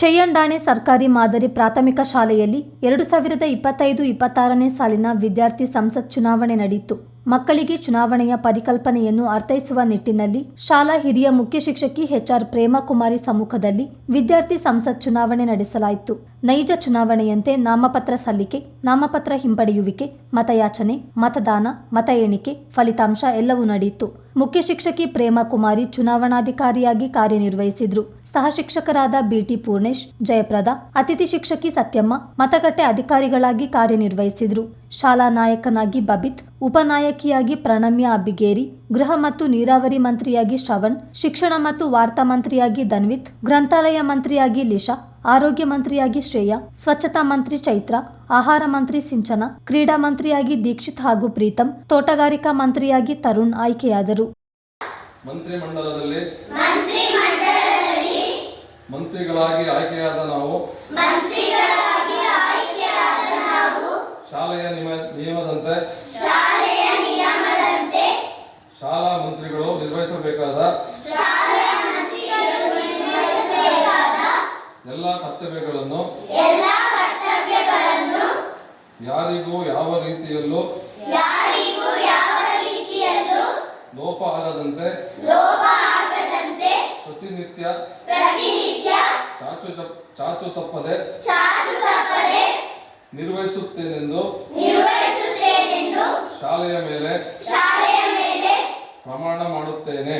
ಚೆಯ್ಯಂಡಾಣೆ ಸರ್ಕಾರಿ ಮಾದರಿ ಪ್ರಾಥಮಿಕ ಶಾಲೆಯಲ್ಲಿ ಎರಡು ಸಾವಿರದ ಇಪ್ಪತ್ತೈದು ಇಪ್ಪತ್ತಾರನೇ ಸಾಲಿನ ವಿದ್ಯಾರ್ಥಿ ಸಂಸತ್ ಚುನಾವಣೆ ನಡೆಯಿತು. ಮಕ್ಕಳಿಗೆ ಚುನಾವಣೆಯ ಪರಿಕಲ್ಪನೆಯನ್ನು ಅರ್ಥೈಸುವ ನಿಟ್ಟಿನಲ್ಲಿ ಶಾಲಾ ಹಿರಿಯ ಮುಖ್ಯ ಶಿಕ್ಷಕಿ ಎಚ್ಆರ್ ಪ್ರೇಮಕುಮಾರಿ ಸಮ್ಮುಖದಲ್ಲಿ ವಿದ್ಯಾರ್ಥಿ ಸಂಸತ್ ಚುನಾವಣೆ ನಡೆಸಲಾಯಿತು. ನೈಜ ಚುನಾವಣೆಯಂತೆ ನಾಮಪತ್ರ ಸಲ್ಲಿಕೆ, ನಾಮಪತ್ರ ಹಿಂಪಡೆಯುವಿಕೆ, ಮತಯಾಚನೆ, ಮತದಾನ, ಮತ ಎಣಿಕೆ, ಫಲಿತಾಂಶ ಎಲ್ಲವೂ ನಡೆಯಿತು. ಮುಖ್ಯ ಶಿಕ್ಷಕಿ ಪ್ರೇಮಕುಮಾರಿ ಚುನಾವಣಾಧಿಕಾರಿಯಾಗಿ ಕಾರ್ಯನಿರ್ವಹಿಸಿದ್ರು. ಸಹ ಶಿಕ್ಷಕರಾದ ಬಿಟಿ ಪೂರ್ಣೇಶ್ ಜಯಪ್ರದ ಅತಿಥಿ ಶಿಕ್ಷಕಿ ಸತ್ಯಮ್ಮ ಮತಗಟ್ಟೆ ಅಧಿಕಾರಿಗಳಾಗಿ ಕಾರ್ಯನಿರ್ವಹಿಸಿದರು. ಶಾಲಾ ನಾಯಕನಾಗಿ ಬಬಿತ್ ಉಪನಾಯಕಿಯಾಗಿ ಪ್ರಣಮ್ಯ ಅಬ್ಬಿಗೇರಿ ಗೃಹ ಮತ್ತು ನೀರಾವರಿ ಮಂತ್ರಿಯಾಗಿ ಶ್ರವಣ್ ಶಿಕ್ಷಣ ಮತ್ತು ವಾರ್ತಾ ಮಂತ್ರಿಯಾಗಿ ಧನ್ವಿತ್ ಗ್ರಂಥಾಲಯ ಮಂತ್ರಿಯಾಗಿ ಲಿಶಾ ಆರೋಗ್ಯ ಮಂತ್ರಿಯಾಗಿ ಶ್ರೇಯಾ ಸ್ವಚ್ಛತಾ ಮಂತ್ರಿ ಚೈತ್ರ ಆಹಾರ ಮಂತ್ರಿ ಸಿಂಚನ ಕ್ರೀಡಾ ಮಂತ್ರಿಯಾಗಿ ದೀಕ್ಷಿತ್ ಹಾಗೂ ಪ್ರೀತಂ ತೋಟಗಾರಿಕಾ ಮಂತ್ರಿಯಾಗಿ ತರುಣ್ ಆಯ್ಕೆಯಾದರು. ಮಂತ್ರಿಮಂಡಲದಲ್ಲಿ ಮಂತ್ರಿಗಳಾಗಿ ಆಯ್ಕೆಯಾದ ನಾವು ಶಾಲೆಯ ನಿಯಮದಂತೆ ಶಾಲಾ ಮಂತ್ರಿಗಳು ನಿರ್ವಹಿಸಬೇಕಾದ ಎಲ್ಲ ಕರ್ತವ್ಯಗಳನ್ನು ಯಾರಿಗೂ ಯಾವ ರೀತಿಯಲ್ಲೂ ಲೋಪ ಆಗದಂತೆ ಪ್ರತಿನಿತ್ಯ ಚಾಚು ಚಾಚು ತಪ್ಪದೆ ಚಾಚು ತಪ್ಪದೆ ನಿರ್ವಹಿಸುತ್ತೇನೆಂದು ನಿರ್ವಹಿಸುತ್ತೇನೆಂದು ಶಾಲೆಯ ಮೇಲೆ ಪ್ರಮಾಣ ಮಾಡುತ್ತೇನೆ.